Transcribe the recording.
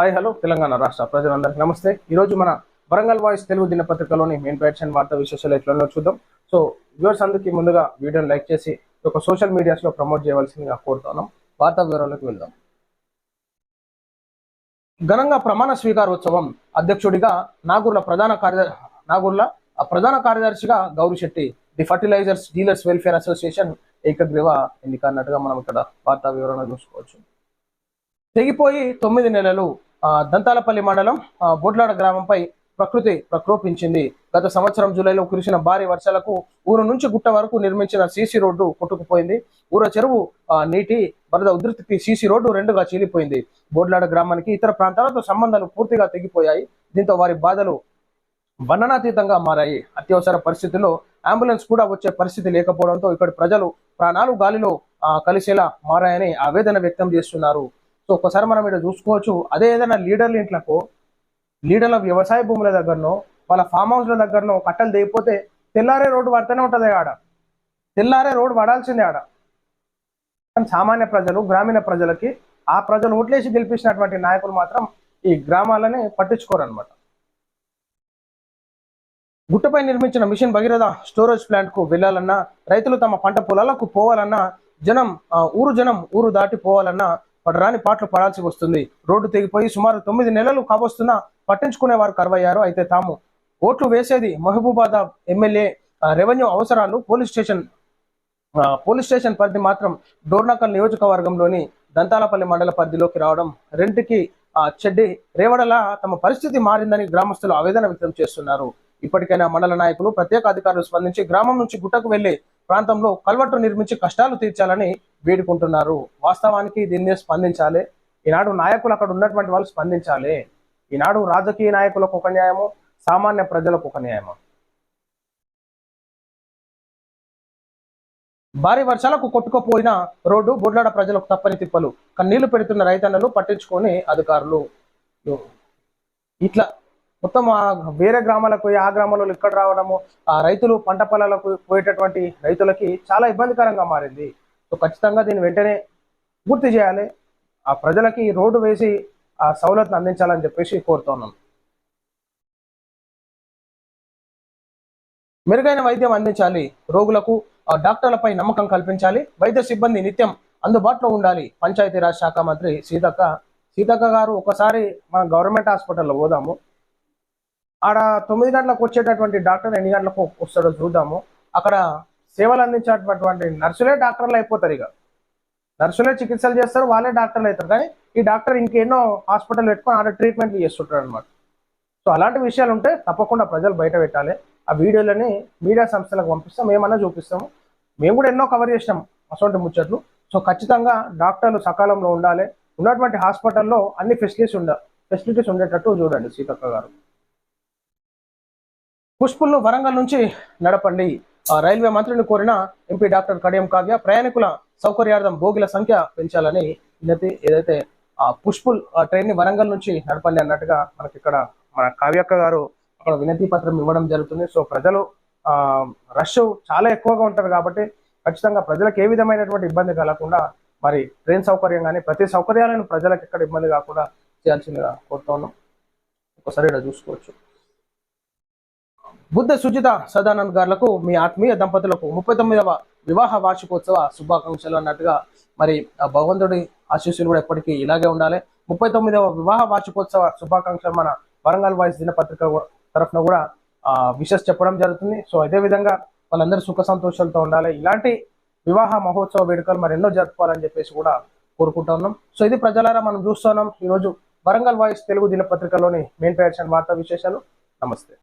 Hi hello Telangana రాష్ట్ర ప్రజలందరికీ నమస్తే. ఈరోజు మన వరంగల్ వాయిస్ తెలుగు దినపత్రికలోని మెయిన్ పేజ్ అండ్ వార్తా విశేషాలు ఎట్లనో చూద్దాం. సో వ్యూవర్స్ అందుకే ముందుగా వీడియోని లైక్ చేసి ఒక సోషల్ మీడియాస్లో ప్రమోట్ చేయవలసిందిగా కోరుతున్నాం. వార్తా వివరాలకు వెళ్దాం. ఘనంగా ప్రమాణ స్వీకారోత్సవం అధ్యక్షుడిగా నాగూర్ల ప్రధాన కార్య నాగూర్ల ఆ ప్రధాన కార్యదర్శిగా Gourishetti the fertilisers dealers welfare association ఏకగ్రీవ ఎన్నిక అన్నట్టుగా మనం ఇక్కడ వార్తా వివరణ చూసుకోవచ్చు. తెగిపోయి తొమ్మిది నెలలు దంతాలపల్లి మండలం బొడ్లాడ గ్రామంపై ప్రకృతి ప్రకోపించింది గత సంవత్సరం జూలైలో కురిసిన భారీ వర్షాలకు ఊరు నుంచి గుట్ట వరకు నిర్మించిన సీసీ రోడ్డు కొట్టుకుపోయింది. ఊర చెరువు నీటి వరద ఉధృతికి సీసీ రోడ్డు రెండుగా చీలిపోయింది. బోడ్లాడ గ్రామానికి ఇతర ప్రాంతాలతో సంబంధాలు పూర్తిగా తెగిపోయాయి. దీంతో వారి బాధలు వర్ణనాతీతంగా మారాయి. అత్యవసర పరిస్థితుల్లో అంబులెన్స్ కూడా వచ్చే పరిస్థితి లేకపోవడంతో ఇక్కడ ప్రజలు ప్రాణాలు గాలిలో కలిసేలా మారాయని ఆవేదన వ్యక్తం చేస్తున్నారు. సో ఒకసారి మనం ఇక్కడ చూసుకోవచ్చు. అదే ఏదైనా లీడర్ల ఇంట్లకు లీడర్ల వ్యవసాయ భూముల దగ్గరనో వాళ్ళ ఫామ్ హౌస్ల దగ్గరనో కట్టలు దిగిపోతే తెల్లారే రోడ్డు పడితేనే ఉంటుంది ఆడ. తెల్లారే రోడ్డు పడాల్సిందే ఆడ. సామాన్య ప్రజలు గ్రామీణ ప్రజలకి ఆ ప్రజలు ఓట్లేసి గెలిపించినటువంటి నాయకులు మాత్రం ఈ గ్రామాలని పట్టించుకోరనమాట గుట్టపై నిర్మించిన మిషన్ భగీరథ స్టోరేజ్ ప్లాంట్కు రైతులు తమ పంట పొలాలకు పోవాలన్నా జనం ఊరు జనం ఊరు దాటి పోవాలన్నా పడరాని పాటలు పడాల్సి వస్తుంది. రోడ్డు తెగిపోయి సుమారు తొమ్మిది నెలలు కాబోస్తున్నా పట్టించుకునే వారు కరువయ్యారు. అయితే తాము ఓట్లు వేసేది మహబూబాబాద్ ఎమ్మెల్యే రెవెన్యూ అవసరాలు పోలీస్ స్టేషన్ పోలీస్ స్టేషన్ పరిధి మాత్రం డోర్నాకల్ నియోజకవర్గంలోని దంతాలపల్లి మండల పరిధిలోకి రావడం రెంటికి చెడ్డి రేవడల తమ పరిస్థితి మారిందని గ్రామస్తులు ఆవేదన వ్యక్తం చేస్తున్నారు. ఇప్పటికైనా మండల నాయకులు ప్రత్యేక అధికారులు స్పందించి గ్రామం నుంచి గుట్టకు వెళ్ళే ప్రాంతంలో కల్వట్టు నిర్మించి కష్టాలు తీర్చాలని వేడుకుంటున్నారు. వాస్తవానికి దీన్ని స్పందించాలి. ఈనాడు నాయకులు అక్కడ ఉన్నటువంటి వాళ్ళు స్పందించాలి. ఈనాడు రాజకీయ నాయకులకు ఒక న్యాయము సామాన్య ప్రజలకు ఒక న్యాయము. భారీ వర్షాలకు కొట్టుకుపోయిన రోడ్డు బొడ్లాడ ప్రజలకు తప్పని తిప్పలు. కన్నీళ్ళు పెడుతున్న రైతన్నలు పట్టించుకొని అధికారులు ఇట్లా మొత్తం వేరే గ్రామాలకు ఆ గ్రామంలో ఇక్కడ రావడము ఆ రైతులు పంట పొలాలకు పోయేటటువంటి రైతులకి చాలా ఇబ్బందికరంగా మారింది. సో ఖచ్చితంగా దీన్ని వెంటనే పూర్తి చేయాలి. ఆ ప్రజలకి రోడ్డు వేసి ఆ సౌలతను అందించాలని చెప్పేసి కోరుతున్నాం మెరుగైన వైద్యం అందించాలి. రోగులకు ఆ, డాక్టర్లపై నమ్మకం కల్పించాలి. వైద్య సిబ్బంది నిత్యం అందుబాటులో ఉండాలి. పంచాయతీరాజ్ శాఖ మంత్రి సీతక్క సీతక్క గారు ఒకసారి మన గవర్నమెంట్ హాస్పిటల్లో పోదాము. ఆడ తొమ్మిది గంటలకు వచ్చేటటువంటి డాక్టర్ ఎన్ని గంటలకు వస్తాడో చూద్దాము. అక్కడ సేవలు అందించేటటువంటి నర్సులే డాక్టర్లు అయిపోతారు ఇక. నర్సులే చికిత్సలు చేస్తారు వాళ్ళే డాక్టర్లు అవుతారు. కానీ ఈ డాక్టర్ ఇంకెన్నో హాస్పిటల్ పెట్టుకొని ఆడ ట్రీట్మెంట్లు చేస్తుంటారు అనమాట సో అలాంటి విషయాలు ఉంటే తప్పకుండా ప్రజలు బయట పెట్టాలి. ఆ వీడియోలని మీడియా సంస్థలకు పంపిస్తాం మేమన్నా చూపిస్తాము. మేము కూడా ఎన్నో కవర్ చేసినాం అటువంటి ముచ్చట్లు. సో ఖచ్చితంగా డాక్టర్లు సకాలంలో ఉండాలి. ఉన్నటువంటి హాస్పిటల్లో అన్ని ఫెసిలిటీస్ ఉండ ఫెసిలిటీస్ ఉండేటట్టు చూడండి సీతక్క గారు. పుష్పులను వరంగల్ నుంచి నడపండి. రైల్వే మంత్రిని కోరిన ఎంపీ డాక్టర్ కడియం కావ్య ప్రయాణికుల సౌకర్యార్థం బోగిల సంఖ్య పెంచాలని వినతి ఏదైతే ఆ పుష్పుల్ ఆ ట్రైన్ని వరంగల్ నుంచి నడపండి అన్నట్టుగా మనకి ఇక్కడ మన కావ్యక్క గారు అక్కడ వినతి పత్రం ఇవ్వడం జరుగుతుంది. సో ప్రజలు ఆ రష్ చాలా ఎక్కువగా ఉంటారు కాబట్టి ఖచ్చితంగా ప్రజలకు ఏ విధమైనటువంటి ఇబ్బంది కలగకుండా మరి ట్రైన్ సౌకర్యం కానీ ప్రతి సౌకర్యాలను ప్రజలకు ఎక్కడ ఇబ్బంది కాకుండా చేయాల్సిందిగా కోరుతా ఉన్నాం. ఒకసారి ఇక్కడ చూసుకోవచ్చు. బుద్ధ సుజిత సదానంద్ గారులకు మీ ఆత్మీయ దంపతులకు ముప్పై తొమ్మిదవ వివాహ వార్షికోత్సవ శుభాకాంక్షలు అన్నట్టుగా మరి ఆ భగవంతుడి ఆశీస్సులు కూడా ఎప్పటికీ ఇలాగే ఉండాలి. ముప్పై తొమ్మిదవ వివాహ వార్షికోత్సవ శుభాకాంక్షలు మన వరంగల్ వాయిస్ దినపత్రిక తరఫున కూడా ఆ చెప్పడం జరుగుతుంది. సో అదే విధంగా వాళ్ళందరూ సుఖ సంతోషాలతో ఉండాలి. ఇలాంటి వివాహ మహోత్సవ వేడుకలు మరి ఎన్నో జరుపుకోవాలని చెప్పేసి కూడా కోరుకుంటా ఉన్నాం. సో ఇది ప్రజలారా మనం చూస్తున్నాం ఈరోజు వరంగల్ వాయిస్ తెలుగు దినపత్రికలోని మెయిన్ పేర్షన్ వార్తా విశేషాలు. నమస్తే.